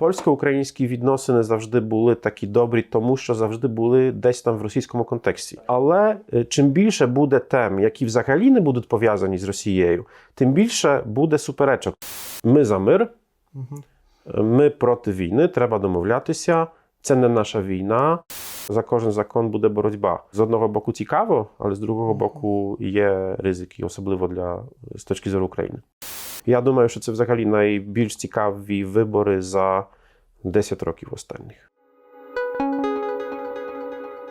Польсько-українські відносини завжди були такі добрі, тому що завжди були десь там в російському контексті. Але е, чим більше буде тем, які взагалі не будуть пов'язані з Росією, тим більше буде суперечок. Ми за мир, ми проти війни, треба домовлятися. Це не наша війна. За кожен закон буде боротьба. З одного боку цікаво, але з другого боку є ризики, особливо для з точки зору України. Я думаю, що це взагалі найбільш цікаві вибори за 10 років останніх.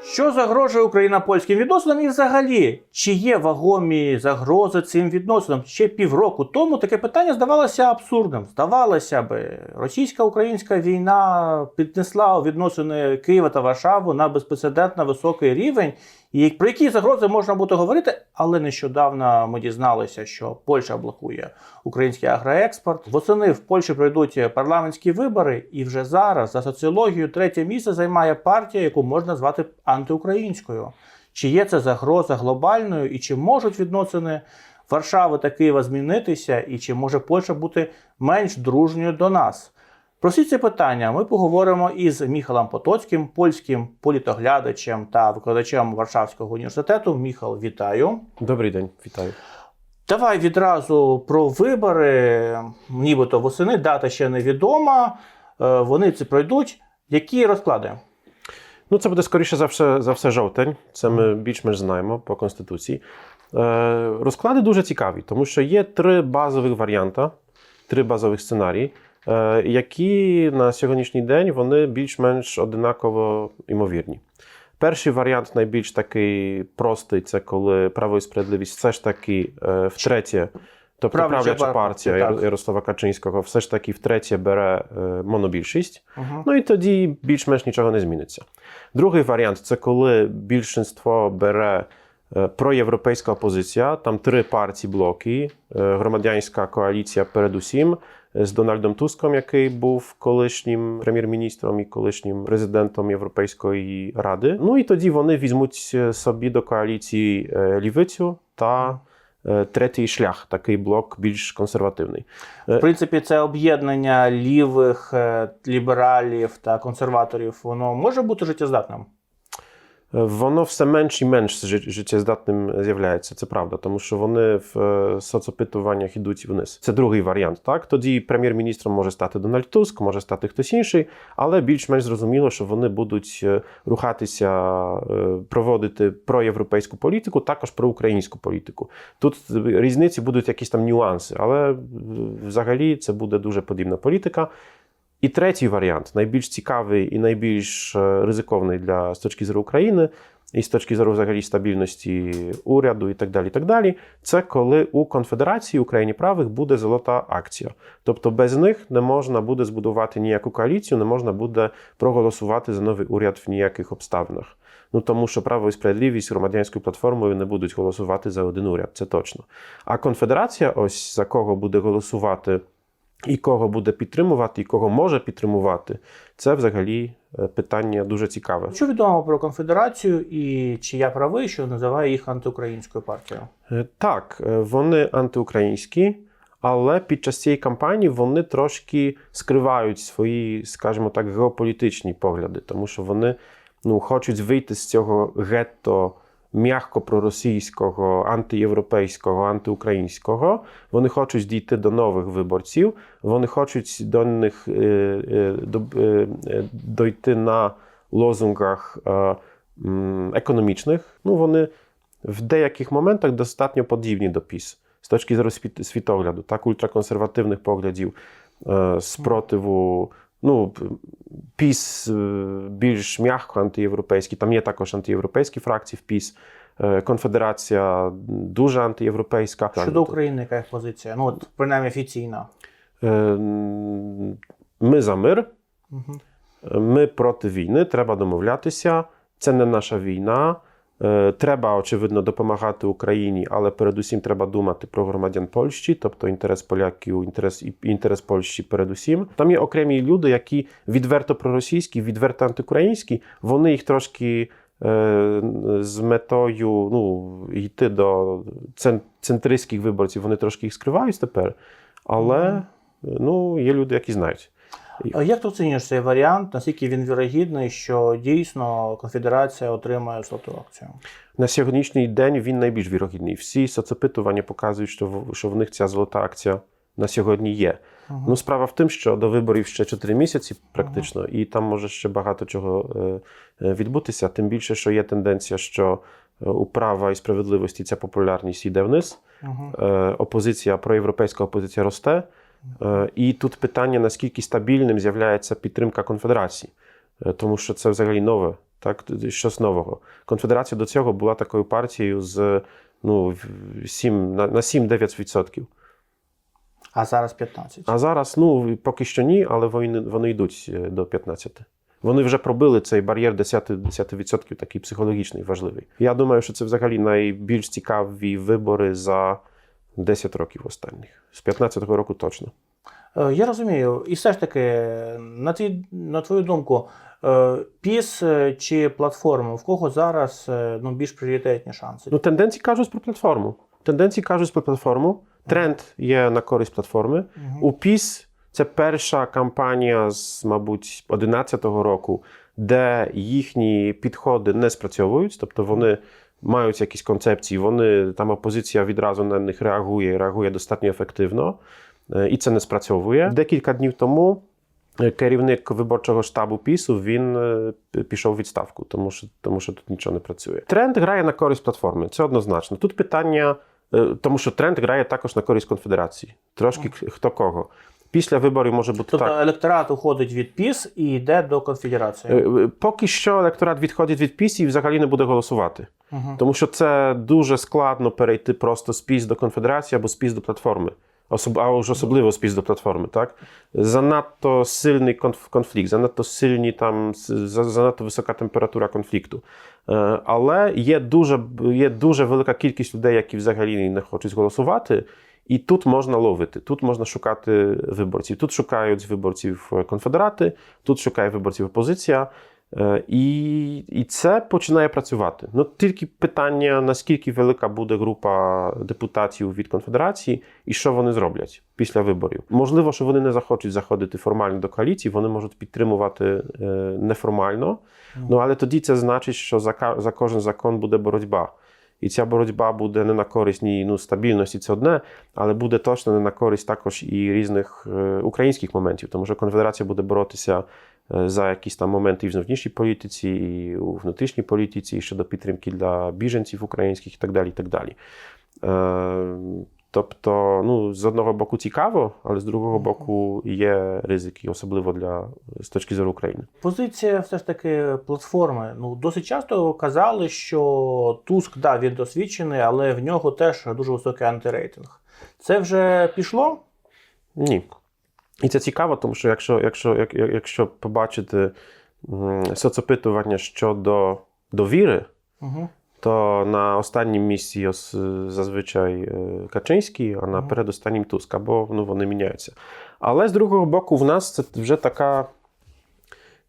Що загрожує Україна польським відносинам і взагалі, чи є вагомі загрози цим відносинам? Ще півроку тому таке питання здавалося абсурдним. Здавалося би, російсько-українська війна піднесла відносини Києва та Варшави на безпрецедентно високий рівень. І про які загрози можна буде говорити, але нещодавно ми дізналися, що Польща блокує український агроекспорт. Восени в Польщі пройдуть парламентські вибори, і вже зараз за соціологією третє місце займає партія, яку можна звати антиукраїнською. Чи є це загроза глобальною, і чи можуть відносини Варшави та Києва змінитися, і чи може Польща бути менш дружньою до нас? Про всі ці питання ми поговоримо із Міхалом Потоцьким, польським політоглядачем та викладачем Варшавського університету. Міхал, вітаю. Добрий день, вітаю. Давай відразу про вибори, нібито восени, дата ще невідома. Е, Вони це пройдуть. Які розклади? Ну, це буде скоріше за все, за все жовтень. Це ми більш-менш знаємо по Конституції. Е, розклади дуже цікаві, тому що є три базових варіанти, три базових сценарії, які на сьогоднішній день вони більш-менш одинаково ймовірні. Перший варіант найбільш такий простий це коли право і справедливість все ж таки е, втретє, тобто Правляча правляча партія, партія так. Ярослава Качинського все ж таки втретє бере е, монобільшість. Угу. Ну і тоді більш-менш нічого не зміниться. Другий варіант це коли більшинство бере е, проєвропейська опозиція, там три партії блоки, е, громадянська коаліція передусім е, з Дональдом Туском, який був колишнім прем'єр-міністром і колишнім президентом Європейської ради. Ну і тоді вони візьмуть е, собі до коаліції е, лівицю та е, третій шлях, такий блок більш консервативний. В принципі, це об'єднання лівих лібералів та консерваторів. Воно може бути життєздатним. Воно все менш і менш життєздатним з'являється, це правда, тому що вони в е, соцопитуваннях йдуть вниз. Це другий варіант. Так тоді прем'єр-міністром може стати Дональд Туск, може стати хтось інший, але більш-менш зрозуміло, що вони будуть е, рухатися, е, проводити проєвропейську політику, також проукраїнську політику. Тут різниці будуть якісь там нюанси, але е, взагалі це буде дуже подібна політика. І третій варіант, найбільш цікавий і найбільш е, ризикований для з точки зору України, і з точки зору взагалі стабільності уряду і так далі. і так далі, Це коли у Конфедерації Україні правих буде золота акція. Тобто без них не можна буде збудувати ніяку коаліцію, не можна буде проголосувати за новий уряд в ніяких обставинах. Ну тому що право і справедливість громадянською платформою не будуть голосувати за один уряд, це точно. А конфедерація, ось за кого буде голосувати і кого буде підтримувати, і кого може підтримувати, це взагалі е, питання дуже цікаве. Що відомо про конфедерацію і чи я правий, що називає їх антиукраїнською партією? Е, Так, е, вони антиукраїнські, але під час цієї кампанії вони трошки скривають свої, скажімо так, геополітичні погляди, тому що вони ну, хочуть вийти з цього гетто м'яко проросійського, антиєвропейського, антиукраїнського. Вони хочуть дійти до нових виборців, вони хочуть до них е, е, е, дойти на лозунгах економічних. Ну, вони в деяких моментах достатньо подібні до ПІС з точки зору світогляду, так, ультраконсервативних поглядів, спротиву. Ну, ПІС е, більш м'яко антиєвропейський, там є також антиєвропейські фракції в ПІС. Е, Конфедерація дуже антиєвропейська. Щодо України, яка їх позиція? Ну, от, принаймні офіційна. Е, Ми за мир, Угу. ми проти війни, треба домовлятися. Це не наша війна. Е, Треба, очевидно, допомагати Україні, але передусім треба думати про громадян Польщі, тобто інтерес поляків, інтерес інтерес Польщі передусім. Там є окремі люди, які відверто проросійські, відверто антиукраїнські. Вони їх трошки е, з метою ну, йти до цен- центристських виборців, вони трошки їх скривають тепер. Але ну, є люди, які знають. А Як ти оцінюєш цей варіант? Наскільки він вірогідний, що дійсно конфедерація отримає золоту акцію? На сьогоднішній день він найбільш вірогідний. Всі соцопитування показують, що в, що в них ця золота акція на сьогодні є. Мгм. Ну, справа в тим, що до виборів ще 4 місяці, практично, і там може ще багато чого е, е, відбутися. Тим більше, що є тенденція, що е, у права і справедливості ця популярність йде вниз. Е, опозиція, проєвропейська опозиція росте. Е, І тут питання, наскільки стабільним з'являється підтримка конфедерації, Е, тому що це взагалі нове, так щось нового. Конфедерація до цього була такою партією з ну, 7, на, на 7-9%. А зараз 15. А зараз, ну поки що ні, але вони, вони йдуть е, до 15. Вони вже пробили цей бар'єр 10%, 10% такий психологічний, важливий. Я думаю, що це взагалі найбільш цікаві вибори за 10 років останніх. З 15-го року точно. Е, Я розумію. І все ж таки, на, твій, на твою думку, е, ПІС е, чи платформа, в кого зараз ну, більш пріоритетні шанси? Ну, тенденції кажуть про платформу. Тенденції кажуть про платформу. Тренд є на користь платформи. Мгм. У PIS це перша кампанія з, мабуть, 11-го року, де їхні підходи не спрацьовують, тобто вони мають якісь концепції, вони там опозиція відразу на них реагує, реагує достатньо ефективно, е, і це не спрацьовує. Декілька днів тому. е, Керівник виборчого штабу ПІСу він е, пішов у відставку, тому що, тому що тут нічого не працює. Тренд грає на користь платформи, це однозначно. Тут питання, е, тому що тренд грає також на користь конфедерації. Трошки хто кого. Після виборів може бути Тобто так. електорат уходить від ПІС і йде до конфедерації. Е, е, Поки що електорат відходить від ПІС і взагалі не буде голосувати. Мгм. Тому що це дуже складно перейти просто з ПІС до конфедерації або з ПІС до платформи. Особ... А вже особливо з ПІС до платформи. Так? Занадто сильний конф... конфлікт, занадто сильні там, занадто висока температура конфлікту. Е, Але є дуже, є дуже велика кількість людей, які взагалі не хочуть голосувати. І тут можна ловити, тут можна шукати виборців. Тут шукають виборців е, конфедерати, тут шукає виборців опозиція. Е, І, і це починає працювати. Ну тільки питання, наскільки велика буде група депутатів від конфедерації, і що вони зроблять після виборів. Можливо, що вони не захочуть заходити формально до коаліції, вони можуть підтримувати е, неформально. Ну але тоді це значить, що за, за кожен закон буде боротьба. І ця боротьба буде не на користь ні ну, стабільності, це одне, але буде точно не на користь також і різних е, українських моментів, тому що конфедерація буде боротися е, за якісь там моменти і в зовнішній політиці, і у внутрішній політиці, і щодо підтримки для біженців українських і так далі. І так далі. Тобто, ну, з одного боку цікаво, але з другого боку є ризики, особливо для з точки зору України. Позиція все ж таки платформи. Ну, досить часто казали, що Туск, да, він досвідчений, але в нього теж дуже високий антирейтинг. Це вже пішло? Ні. І це цікаво, тому що якщо, якщо, як, як- якщо побачити соцопитування щодо довіри, Угу. То на останнім місці ос- зазвичай е, Качинський, а на передостаннім Туск, або ну, вони міняються. Але з другого боку, в нас це вже така,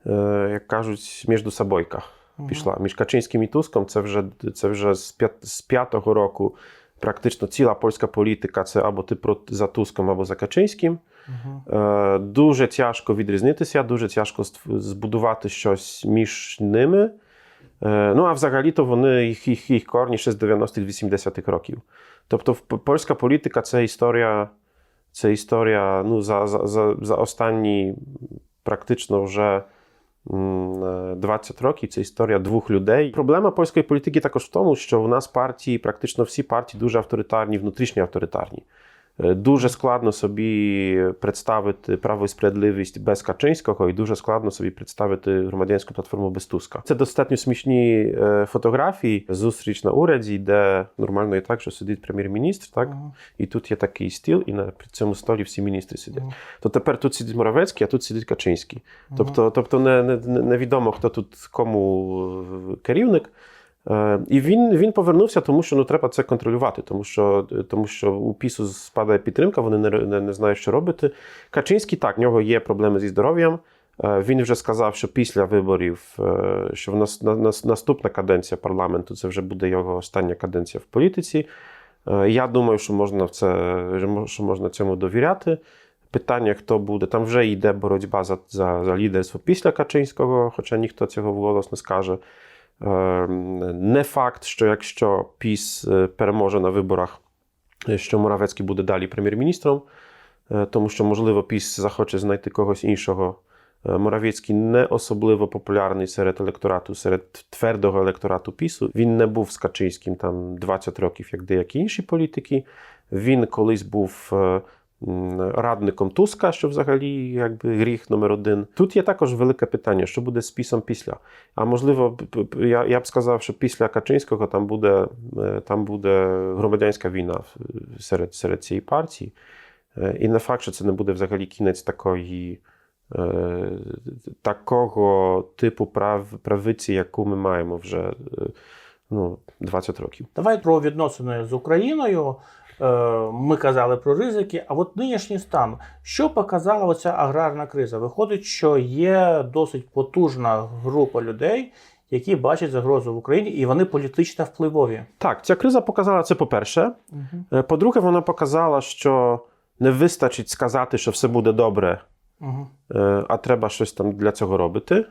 е, як кажуть, міждусобойка пішла. Між Качинським і Туском це вже, це вже з, п'ят, з п'ятого року практично ціла польська політика це або ти проти за Туском, або за Качинським. Е, Дуже тяжко відрізнитися, дуже тяжко збудувати щось між ними. Е, Ну, а взагалі-то вони їх, їх, їх корні ще з 90-х, 80-х років. Тобто, польська політика це історія, це історія ну, за, за, за, останні практично вже е, 20 років. Це історія двох людей. Проблема польської політики також в тому, що в нас партії, практично всі партії дуже авторитарні, внутрішньо авторитарні. Е, Дуже складно собі представити право і справедливість без Качинського, і дуже складно собі представити громадянську платформу без Туска. Це достатньо смішні е, фотографії. Зустріч на уряді, де нормально і так, що сидить прем'єр-міністр, так і тут є такий стіл, і на цьому столі всі міністри сидять. Мгм. То тепер тут сидить Моравецький, а тут сидить Качинський. Тобто, тобто не, не, не- невідомо, хто тут кому е, керівник. Е, І він, він повернувся, тому що ну, треба це контролювати, тому що, тому що у пісу спадає підтримка, вони не, не, не знають, що робити. Качинський так, в нього є проблеми зі здоров'ям. Е, Він вже сказав, що після виборів, е, що в нас на, на, наступна каденція парламенту це вже буде його остання каденція в політиці. Я думаю, що можна в це що можна цьому довіряти. Питання, хто буде. Там вже йде боротьба за, за, за лідерство після Качинського, хоча ніхто цього вголос не скаже. Е, Не факт, що якщо ПІС е, переможе на виборах, е, що Моравецький буде далі прем'єр-міністром, е, тому що, можливо, ПІС захоче знайти когось іншого. Моравецький не особливо популярний серед електорату, серед твердого електорату ПІСу. Він не був з Качинським там 20 років, як деякі інші політики. Він колись був радником Туска, що взагалі якби гріх номер один. Тут є також велике питання, що буде з пісом після. А можливо, я, я б сказав, що після Качинського там буде, е, там буде громадянська війна серед, серед цієї партії. Е, І не факт, що це не буде взагалі кінець такої. е, Такого типу прав, правиці, яку ми маємо вже ну, 20 років. Давай про відносини з Україною. Е, Ми казали про ризики. А от нинішній стан, що показала оця аграрна криза? Виходить, що є досить потужна група людей, які бачать загрозу в Україні, і вони політично впливові. Так, ця криза показала це по-перше. Е, По-друге, вона показала, що не вистачить сказати, що все буде добре, Угу. а треба щось там для цього робити.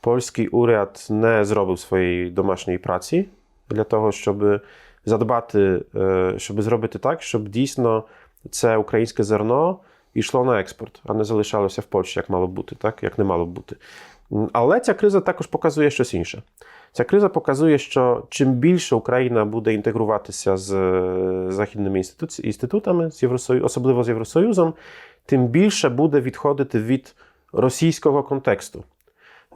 Польський уряд не зробив своєї домашньої праці для того, щоб задбати, е, щоб зробити так, щоб дійсно це українське зерно йшло на експорт, а не залишалося в Польщі, як мало бути, так як не мало бути. Але ця криза також показує щось інше. Ця криза показує, що чим більше Україна буде інтегруватися з е, західними інститутами, з Євросоюзом, особливо з Євросоюзом, тим більше буде відходити від російського контексту.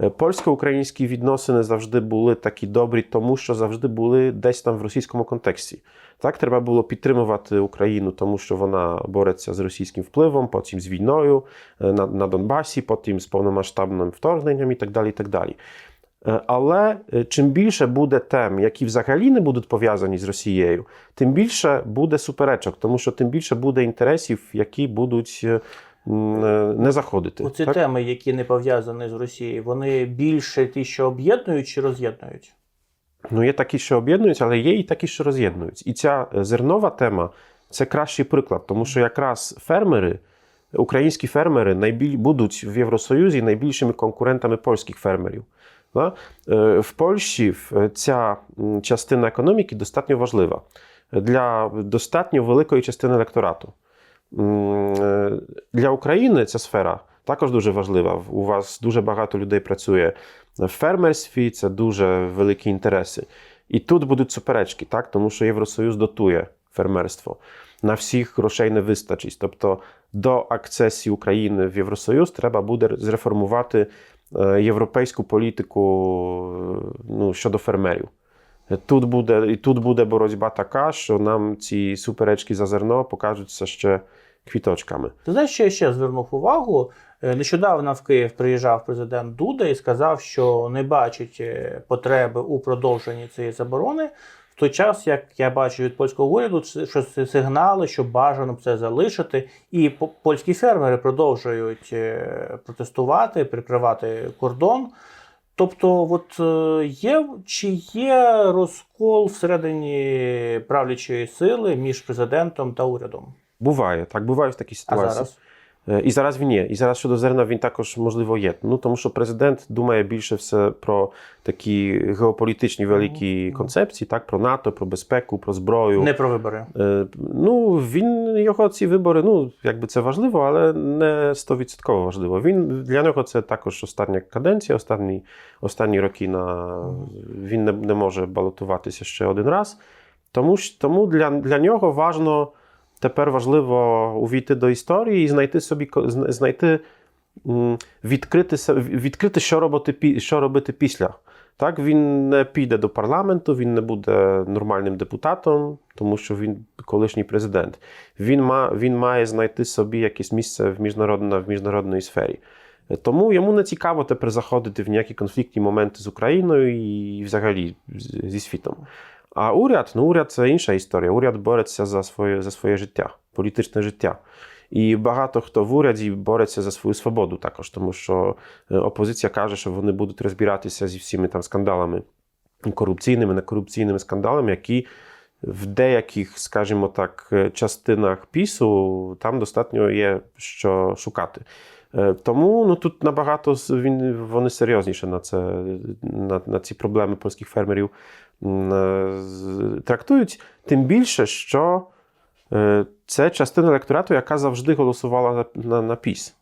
Е, Польсько-українські відносини завжди були такі добрі, тому що завжди були десь там в російському контексті. Так, треба було підтримувати Україну, тому що вона бореться з російським впливом, потім з війною е, на, на Донбасі, потім з повномасштабним вторгненням і так далі. І так далі. Е, Але чим більше буде тем, які взагалі не будуть пов'язані з Росією, тим більше буде суперечок, тому що тим більше буде інтересів, які будуть не заходити. Оці Так? теми, які не пов'язані з Росією, вони більше ті, що об'єднують чи роз'єднують? Ну, є такі, що об'єднуються, але є і такі, що роз'єднують. І ця е, зернова тема це кращий приклад, тому що якраз фермери, українські фермери найбіль... будуть в Євросоюзі найбільшими конкурентами польських фермерів. Да? Е, В Польщі е, ця частина економіки достатньо важлива для достатньо великої частини електорату. Е, Для України ця сфера також дуже важлива. У вас дуже багато людей працює в фермерстві, це дуже великі інтереси. І тут будуть суперечки, так? тому що Євросоюз дотує фермерство. На всіх грошей не вистачить. Тобто до акцесії України в Євросоюз треба буде зреформувати е, європейську політику е, ну, щодо фермерів. Тут буде, і тут буде боротьба така, що нам ці суперечки за зерно покажуться ще квіточками. Ти знаєш, що я ще звернув увагу? Е, Нещодавно в Київ приїжджав президент Дуда і сказав, що не бачить е, потреби у продовженні цієї заборони. В той час, як я бачу від польського уряду, що це сигнали, що бажано це залишити, і по- польські фермери продовжують е, протестувати, прикривати кордон. Тобто, от є чи є розкол всередині правлячої сили між президентом та урядом? Буває, так, бувають такі А ситуації. зараз? Е, І зараз він є. І зараз щодо зерна він також можливо є. Ну тому що президент думає більше все про такі геополітичні великі концепції, так про НАТО, про безпеку, про зброю. Не про вибори. Е, Ну він його ці вибори, ну якби це важливо, але не стовідсотково важливо. Він для нього це також остання каденція, останні, останні роки на він не, не може балотуватися ще один раз. Тому тому для, для нього важно тепер важливо увійти до історії і знайти собі знайти відкрити, відкрити що, робити, що робити після. Так, він не піде до парламенту, він не буде нормальним депутатом, тому що він колишній президент. Він, ма, він має знайти собі якесь місце в, міжнародна, в міжнародній сфері. Тому йому не цікаво тепер заходити в ніякі конфліктні моменти з Україною і взагалі зі світом. А уряд, ну уряд це інша історія. Уряд бореться за своє, за своє життя, політичне життя. І багато хто в уряді бореться за свою свободу також, тому що е, опозиція каже, що вони будуть розбиратися зі всіми там скандалами корупційними, некорупційними скандалами, які в деяких, скажімо так, е, частинах пісу там достатньо є що шукати. Е, Тому ну, тут набагато він, вони серйозніше на, це, на, на ці проблеми польських фермерів е, трактують. Тим більше, що е, це частина електорату, яка завжди голосувала на, на, піс.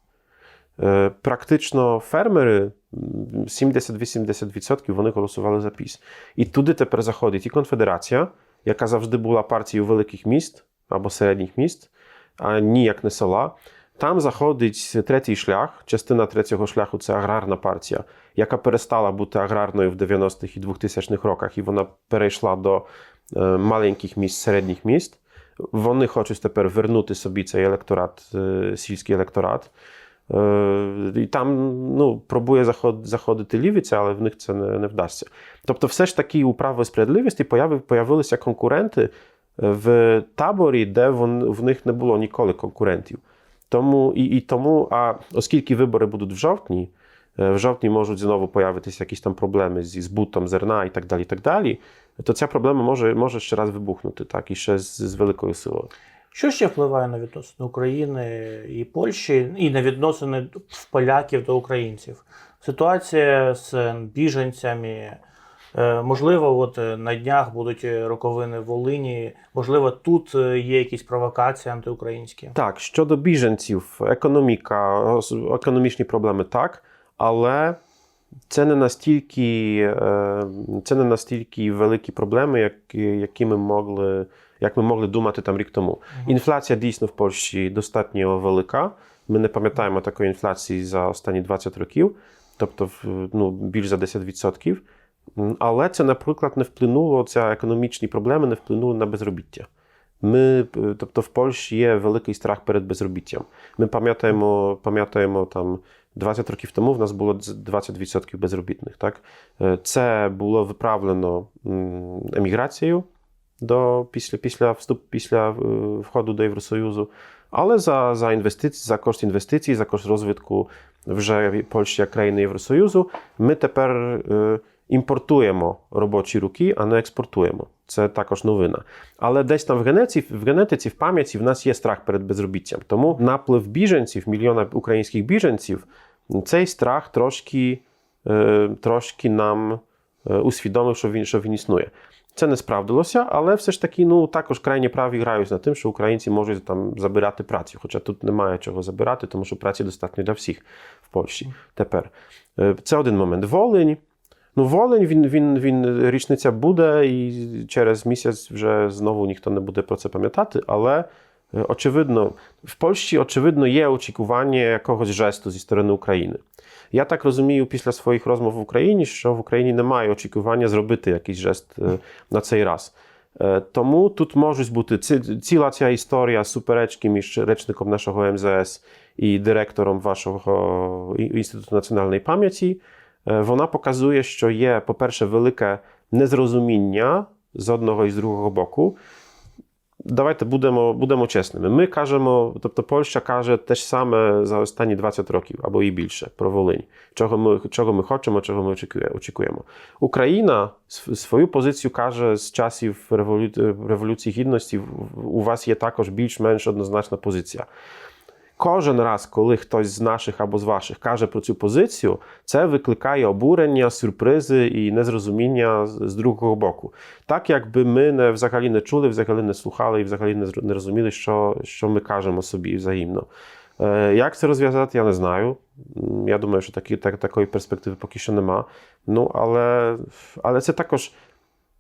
Практично фермери 70-80% вони голосували за піс. І туди тепер заходить і конфедерація, яка завжди була партією великих міст або середніх міст, а ніяк не села. Там заходить третій шлях. Частина третього шляху це аграрна партія, яка перестала бути аграрною в 90-х і 2000-х роках, і вона перейшла до е, маленьких міст, середніх міст. Вони хочуть тепер вернути собі цей електорат, е, сільський електорат. Е, І там ну, пробує заходити лівіця, але в них це не, не вдасться. Тобто, все ж таки у Право справедливості появи, появилися конкуренти в таборі, де вон, в них не було ніколи конкурентів. Тому, і, і тому, а оскільки вибори будуть в жовтні, е, в жовтні можуть знову появитися якісь там проблеми зі збутом зерна і так далі, і так далі, то ця проблема може, може ще раз вибухнути, так, і ще з, з великою силою. Що ще впливає на відносини України і Польщі, і на відносини поляків до українців? Ситуація з біженцями. Е, Можливо, от е, на днях будуть е, роковини в Волині. Можливо, тут є якісь провокації антиукраїнські. Так, щодо біженців, економіка, економічні проблеми так, але це не настільки, це не настільки великі проблеми, як, які ми могли, як ми могли думати там рік тому. Інфляція дійсно в Польщі достатньо велика. Ми не пам'ятаємо такої інфляції за останні 20 років, тобто ну, більш за 10%. Але це, наприклад, не вплинуло, ця економічні проблеми не вплинули на безробіття. Ми, е, тобто в Польщі є великий страх перед безробіттям. Ми пам'ятаємо, пам'ятаємо там 20 років тому в нас було 20% безробітних. Так? Е, Це було виправлено еміграцією до, після, після, вступ, після е, входу до Євросоюзу. Але за, за інвестиції, за кошт інвестицій, за кошт розвитку вже Польщі як країни Євросоюзу, ми тепер імпортуємо робочі руки, а не експортуємо. Це також новина. Але десь там в генетиці, в генетиці, в пам'яті в нас є страх перед безробіттям. Тому наплив біженців, мільйона українських біженців, цей страх трошки, е, трошки нам е, усвідомив, що він, що він існує. Це не справдилося, але все ж таки, ну також крайні праві грають над тим, що українці можуть там забирати працю. Хоча тут немає чого забирати, тому що праці достатньо для всіх в Польщі тепер. Е, Це один момент. Волинь. Ну, Волинь, він, він, він річниця буде, і через місяць вже знову ніхто не буде про це пам'ятати, але е, очевидно, в Польщі очевидно є очікування якогось жесту зі сторони України. Я так розумію після своїх розмов в Україні, що в Україні немає очікування зробити якийсь жест е, на цей раз. Е, Тому тут можуть бути ціла ця історія суперечки між речником нашого МЗС і директором вашого Інституту національної пам'яті. Е, Вона показує, що є, по-перше, велике незрозуміння з одного і з другого боку. Давайте будемо, будемо чесними. Ми кажемо, тобто Польща каже те ж саме за останні 20 років або і більше про Волинь, чого ми, чого ми хочемо, чого ми очікуємо. Україна свою позицію каже з часів револю... Революції Гідності. У вас є також більш-менш однозначна позиція. Кожен раз, коли хтось з наших або з ваших каже про цю позицію, це викликає обурення, сюрпризи і незрозуміння з другого боку. Так, якби ми не взагалі не чули, взагалі не слухали і взагалі не розуміли, що, що ми кажемо собі взаємно. Е, Як це розв'язати, я не знаю. Я думаю, що такі, так, такої перспективи поки що нема. Ну, але, але це також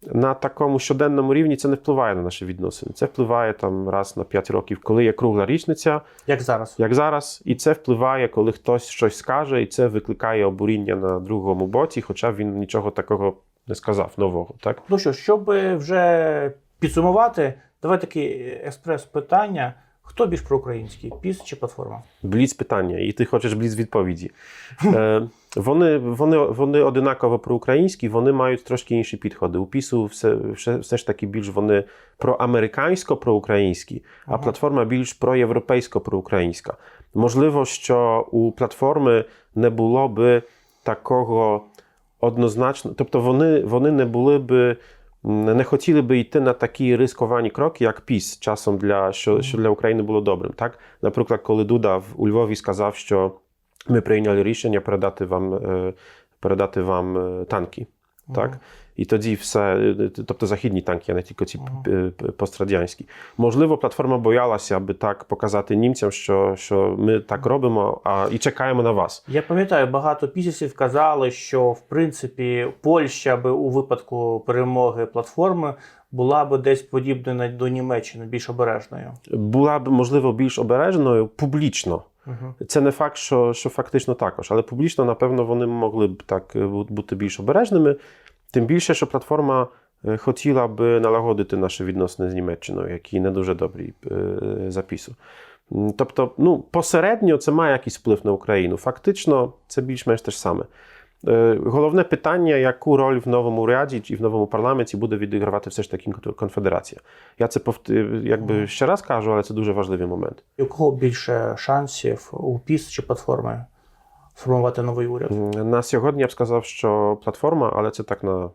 на такому щоденному рівні це не впливає на наші відносини. Це впливає там раз на 5 років, коли є кругла річниця, Як зараз? як зараз, і це впливає, коли хтось щось скаже, і це викликає обуріння на другому боці, хоча він нічого такого не сказав нового. Так? Ну що, щоб вже підсумувати, давай таке експрес питання. Хто більш проукраїнський? Піс чи платформа? Бліц питання, і ти хочеш бліц відповіді. Е, вони, вони, вони одинаково проукраїнські, вони мають трошки інші підходи. У пісу все, все, все ж таки більш вони проамерикансько проукраїнські, а Ага. платформа більш проєвропейсько проукраїнська. Можливо, що у платформи не було би такого однозначно, тобто вони, вони не були би не хотіли би йти на такі рисковані кроки, як ПІС, часом для що, що для України було добрим. Так, наприклад, коли Дуда в у Львові сказав, що ми прийняли рішення передати вам, е, передати вам е, танки. Так? І тоді все, е, тобто західні танки, а не тільки ці п- пострадянські. Можливо, платформа боялася, аби так показати німцям, що, що ми так робимо, а і чекаємо на вас. Я пам'ятаю, багато пісяців казали, що в принципі Польща би у випадку перемоги платформи була би десь подібною до Німеччини, більш обережною. Була б можливо більш обережною публічно. Це не факт, що, що фактично також, але публічно, напевно, вони могли б так е, бути більш обережними. Тим більше, що платформа е, хотіла би налагодити наші відносини з Німеччиною, які не дуже добрі е, запису. Тобто, ну, посередньо це має якийсь вплив на Україну. Фактично, це більш-менш те ж саме. Е, Головне питання, яку роль в новому уряді і в новому парламенті буде відігравати все ж таки конфедерація. Я це повт- якби ще раз кажу, але це дуже важливий момент. У кого більше шансів у ПІС чи платформи сформувати новий уряд? На сьогодні я б сказав, що платформа, але це так на.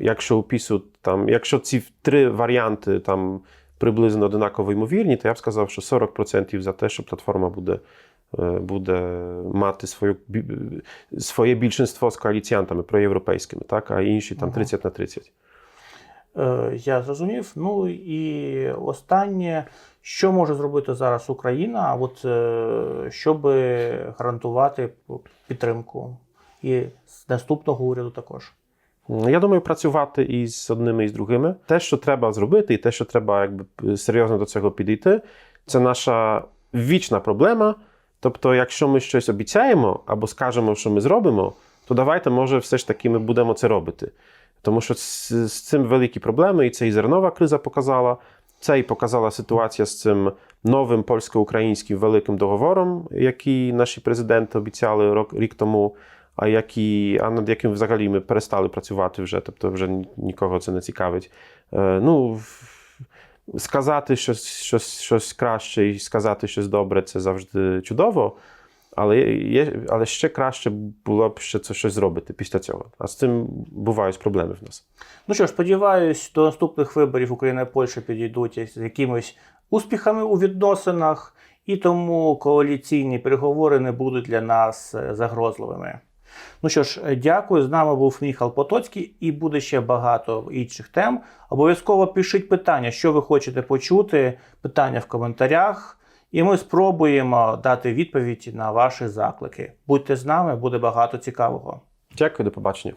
Якщо у пісу там, якщо ці три варіанти там приблизно одинаково ймовірні, то я б сказав, що 40% за те, що платформа буде, е, буде мати свою, своє більшинство з коаліціянтами проєвропейськими, так, а інші там 30 на 30. Е, Я зрозумів. Ну і останнє, що може зробити зараз Україна, от, е, щоб гарантувати підтримку і з наступного уряду також. Я думаю, працювати із одними і з другими. Те, що треба зробити, і те, що треба якби серйозно до цього підійти, це наша вічна проблема. Тобто, якщо ми щось обіцяємо або скажемо, що ми зробимо, то давайте, може, все ж таки ми будемо це робити. Тому що з, цим великі проблеми, і це і зернова криза показала. Це і показала ситуація з цим новим польсько-українським великим договором, який наші президенти обіцяли рок, рік тому, а, які, а над яким взагалі ми перестали працювати вже, тобто вже нікого це не цікавить. Е, ну, сказати щось, щось, щось краще і сказати щось добре це завжди чудово. Але, є, але ще краще було б ще це щось зробити після цього. А з цим бувають проблеми в нас. Ну що ж, сподіваюсь, до наступних виборів Україна і Польща підійдуть з якимись успіхами у відносинах, і тому коаліційні переговори не будуть для нас е, загрозливими. Ну що ж, дякую. З нами був Міхал Потоцький і буде ще багато інших тем. Обов'язково пишіть питання, що ви хочете почути, питання в коментарях. І ми спробуємо дати відповідь на ваші заклики. Будьте з нами, буде багато цікавого. Дякую, до побачення.